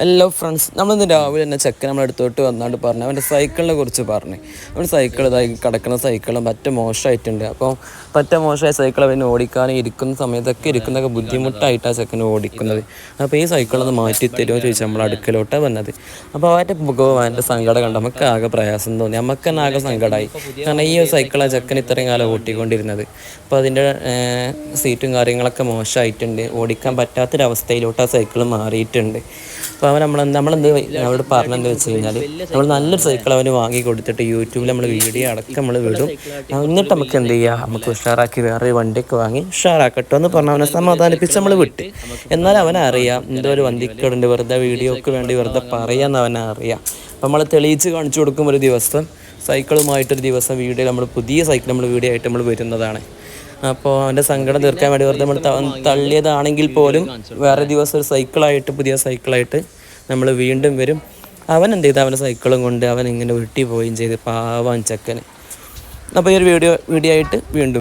Hello friends നമ്മളിന്ന് രാവിലെ തന്നെ ചെക്കൻ നമ്മൾ അടുത്തോട്ട് വന്നാണ്ട് പറഞ്ഞു. അവന്റെ സൈക്കിളിനെ കുറിച്ച് പറഞ്ഞു. അവൻ സൈക്കിൾ ഇതായി കിടക്കുന്ന സൈക്കിളും പറ്റ മോശമായിട്ടുണ്ട്. അപ്പോൾ പറ്റ മോശമായ സൈക്കിൾ അവന് ഓടിക്കാനും ഇരിക്കുന്ന സമയത്തൊക്കെ ഇരിക്കുന്നതൊക്കെ ബുദ്ധിമുട്ടായിട്ടാണ് ചെക്കൻ ഓടിക്കുന്നത്. അപ്പോൾ ഈ സൈക്കിളൊന്ന് മാറ്റി തരുമോ ചോദിച്ചാൽ നമ്മൾ അടുക്കലോട്ടാണ് വന്നത്. അപ്പോൾ അവന്റെ മുഖവും അവന്റെ സങ്കടം കണ്ട് നമുക്ക് ആകെ പ്രയാസം തോന്നി. നമുക്ക് തന്നെ ആകെ സങ്കടമായി കാരണം ഈ സൈക്കിളാണ് ചെക്കൻ ഇത്രയും കാലം ഓട്ടിക്കൊണ്ടിരുന്നത്. അപ്പോൾ അതിന്റെ സീറ്റും കാര്യങ്ങളൊക്കെ മോശമായിട്ടുണ്ട്. ഓടിക്കാൻ പറ്റാത്തൊരവസ്ഥയിലോട്ട് ആ സൈക്കിൾ മാറിയിട്ടുണ്ട്. അപ്പോൾ അവൻ നമ്മൾ നമ്മളെന്ത് അവരോട് പറഞ്ഞെന്ന് വെച്ച് കഴിഞ്ഞാൽ നമ്മൾ നല്ലൊരു സൈക്കിൾ അവന് വാങ്ങി കൊടുത്തിട്ട് യൂട്യൂബിൽ നമ്മൾ വീഡിയോ അടക്കം നമ്മൾ വിടും. എന്നിട്ട് നമുക്ക് എന്ത് ചെയ്യുക നമുക്ക് ഉഷാറാക്കി വേറെ വണ്ടിയൊക്കെ വാങ്ങി ഉഷാറാക്കട്ടോ എന്ന് പറഞ്ഞ് അവനെ സമാധാനിപ്പിച്ച് നമ്മൾ വിട്ട്. എന്നാൽ അവനറിയാം എന്തോ ഒരു വണ്ടിക്കടുണ്ട് വെറുതെ വീഡിയോക്ക് വേണ്ടി വെറുതെ പറയാമെന്ന് അവനറിയാം. അപ്പം നമ്മൾ തെളിയിച്ച് കാണിച്ചു കൊടുക്കും ഒരു ദിവസം. സൈക്കിളുമായിട്ടൊരു ദിവസം വീഡിയോ നമ്മൾ പുതിയ സൈക്കിൾ നമ്മൾ വീഡിയോ ആയിട്ട് നമ്മൾ വരുന്നതാണ്. അപ്പോൾ അവന്റെ സങ്കടം തീർക്കാൻ വേണ്ടി വെറുതെ നമ്മൾ തള്ളിയതാണെങ്കിൽ പോലും വേറെ ദിവസം ഒരു സൈക്കിളായിട്ട് പുതിയ സൈക്കിളായിട്ട് നമ്മൾ വീണ്ടും വരും. അവൻ എന്ത് ചെയ്തു? അവന്റെ സൈക്കിളും കൊണ്ട് അവൻ ഇങ്ങനെ വെട്ടി പോവുകയും ചെയ്ത്. പാവാൻ ചെക്കന്. അപ്പോൾ ഈ ഒരു വീഡിയോ വീഡിയോ ആയിട്ട് വീണ്ടും